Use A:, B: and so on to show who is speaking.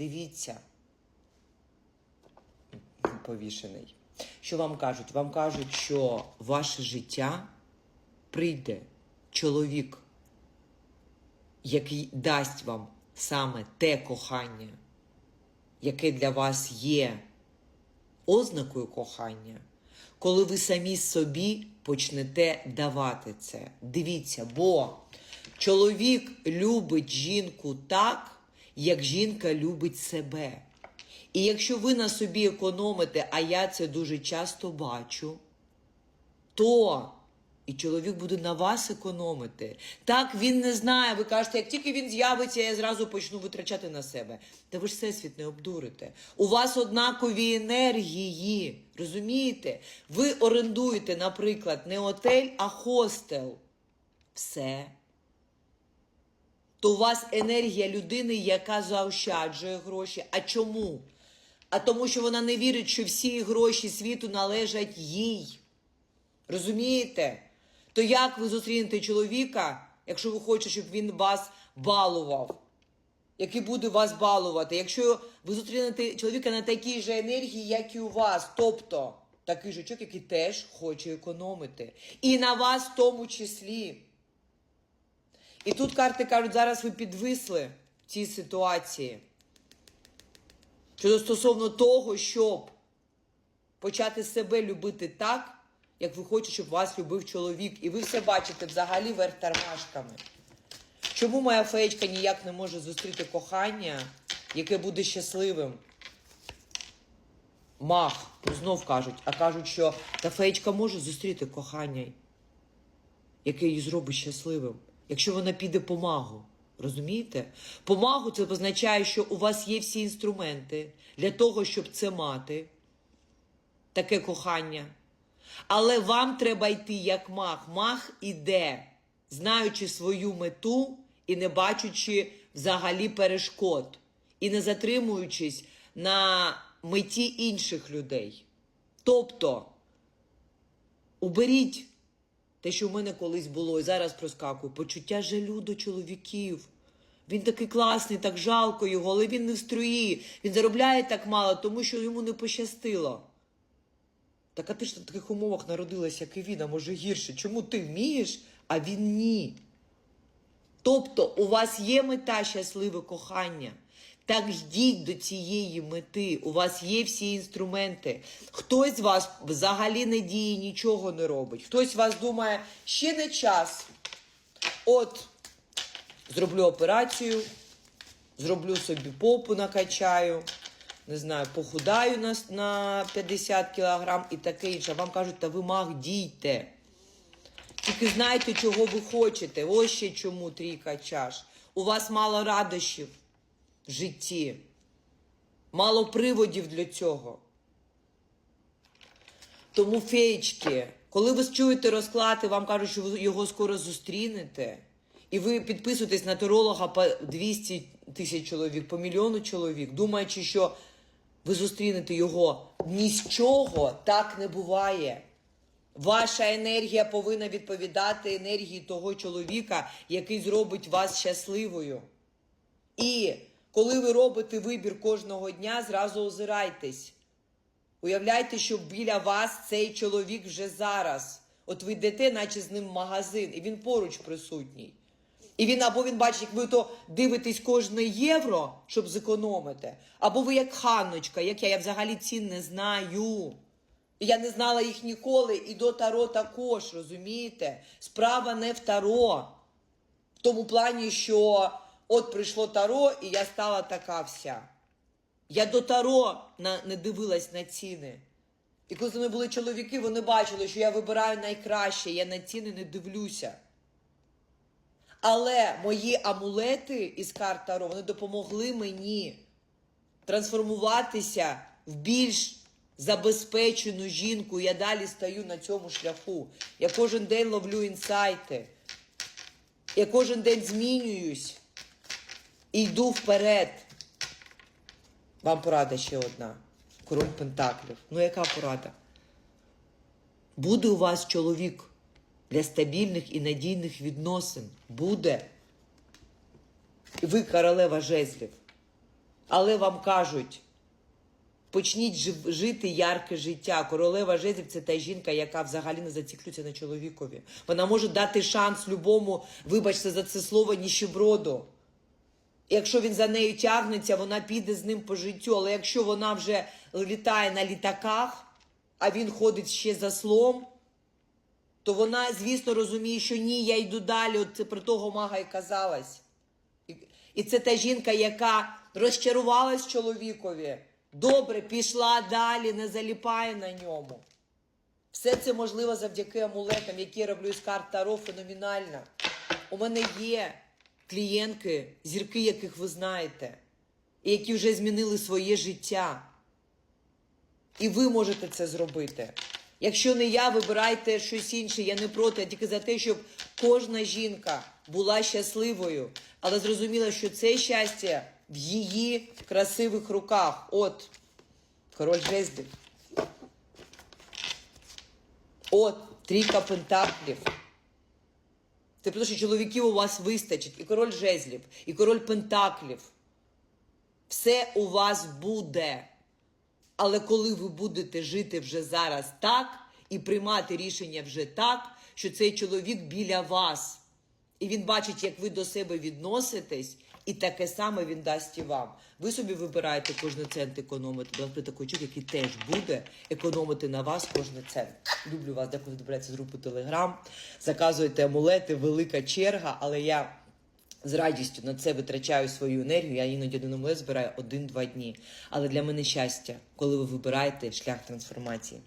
A: дивіться, повішений. Що вам кажуть? Вам кажуть, що ваше життя прийде чоловік, який дасть вам саме те кохання, яке для вас є ознакою кохання, коли ви самі собі почнете давати це. Дивіться, бо чоловік любить жінку так, як жінка любить себе. І якщо ви на собі економите, а я це дуже часто бачу, то і чоловік буде на вас економити. Так він не знає. Ви кажете, як тільки він з'явиться, я зразу почну витрачати на себе. Та ви ж всесвіт не обдурите. У вас однакові енергії. Розумієте? Ви орендуєте, наприклад, не отель, а хостел. Все. То у вас енергія людини, яка заощаджує гроші. А чому? А тому, що вона не вірить, що всі гроші світу належать їй. Розумієте? То як ви зустрінете чоловіка, якщо ви хочете, щоб він вас балував? Який буде вас балувати? Якщо ви зустрінете чоловіка на такій же енергії, як і у вас, тобто такий чоловік, який теж хоче економити. І на вас в тому числі. І тут карти кажуть, зараз ви підвисли в цій ситуації. Щодо стосовно того, щоб почати себе любити так, як ви хочете, щоб вас любив чоловік. І ви все бачите взагалі верх тормашками. Чому моя феєчка ніяк не може зустріти кохання, яке буде щасливим? Мах, знов кажуть, а кажуть, що та феєчка може зустріти кохання, яке її зробить щасливим, якщо вона піде по магу. Розумієте? По магу це означає, що у вас є всі інструменти для того, щоб це мати, таке кохання. Але вам треба йти як маг. Маг іде, знаючи свою мету і не бачачи взагалі перешкод, і не затримуючись на меті інших людей. Тобто, уберіть те, що в мене колись було, і зараз проскакую, почуття жалю до чоловіків. Він такий класний, так жалко його, але він не в струї. Він заробляє так мало, тому що йому не пощастило. Так а ти ж в таких умовах народилася, як і він, а може гірше. Чому ти вмієш, а він ні? Тобто у вас є мета щасливе кохання. Так йдіть до цієї мети. У вас є всі інструменти. Хтось з вас взагалі не діє, нічого не робить. Хтось з вас думає, ще не час. От, зроблю операцію, зроблю собі попу, накачаю, не знаю, похудаю на, на 50 кілограм і таке інше. Вам кажуть, та ви маг, дійте. Тільки знайте, чого ви хочете. Ось ще чому трійка чаш. У вас мало радощів в житті, мало приводів для цього. Тому феєчки, коли ви чуєте розклад і вам кажуть, що ви його скоро зустрінете, і ви підписуєтесь на теролога по 200 тисяч чоловік, по мільйону чоловік, думаючи, що ви зустрінете його ні з чого, так не буває. Ваша енергія повинна відповідати енергії того чоловіка, який зробить вас щасливою. І коли ви робите вибір кожного дня, зразу озирайтесь. Уявляйте, що біля вас цей чоловік вже зараз. От ви йдете, наче з ним в магазин, і він поруч присутній. І він або він бачить, як ви то дивитесь кожне євро, щоб зекономити, або ви як ханночка, як я, я взагалі цін не знаю. І я не знала їх ніколи, і до Таро також, розумієте? Справа не в Таро. В тому плані, що от прийшло Таро, і я стала така вся. Я до Таро на, не дивилась на ціни. І коли з ними були чоловіки, вони бачили, що я вибираю найкраще, я на ціни не дивлюся. Але мої амулети із карт Таро, вони допомогли мені трансформуватися в більш забезпечену жінку. Я далі стою на цьому шляху. Я кожен день ловлю інсайти. Я кожен день змінююсь і йду вперед. Вам порада ще одна. Король Пентаклів. Ну, яка порада? Буде у вас чоловік для стабільних і надійних відносин. Буде. І ви королева жезлів. Але вам кажуть, почніть жити ярке життя. Королева жезлів це та жінка, яка взагалі не зациклюється на чоловікові. Вона може дати шанс любому, вибачте за це слово, ніщеброду. Якщо він за нею тягнеться, вона піде з ним по життю. Але якщо вона вже літає на літаках, а він ходить ще за слом, то вона, звісно, розуміє, що ні, я йду далі. От це про того мага і казалась. І, це та жінка, яка розчарувалась чоловікові. Добре, пішла далі, не заліпає на ньому. Все це можливо завдяки амулетам, які я роблю з карт Таро феноменально. У мене є клієнтки, зірки, яких ви знаєте, і які вже змінили своє життя. І ви можете це зробити. Якщо не я, вибирайте щось інше. Я не проти, а тільки за те, щоб кожна жінка була щасливою, але зрозуміла, що це щастя в її красивих руках. От, король жезлів. От, трійка пентаклів. Це про що чоловіків у вас вистачить, і король жезлів, і король пентаклів. Все у вас буде. Але коли ви будете жити вже зараз так і приймати рішення вже так, що цей чоловік біля вас, і він бачить, як ви до себе відноситесь, і таке саме він дасть і вам. Ви собі вибираєте кожний цент економити. Бо при такий чоловік, який теж буде економити на вас кожний цент. Люблю вас, дякую, добирається з групи Телеграм. Заказуєте амулети, велика черга, але я з радістю на це витрачаю свою енергію. Я іноді один амулет збираю один-два дні. Але для мене щастя, коли ви вибираєте шлях трансформації.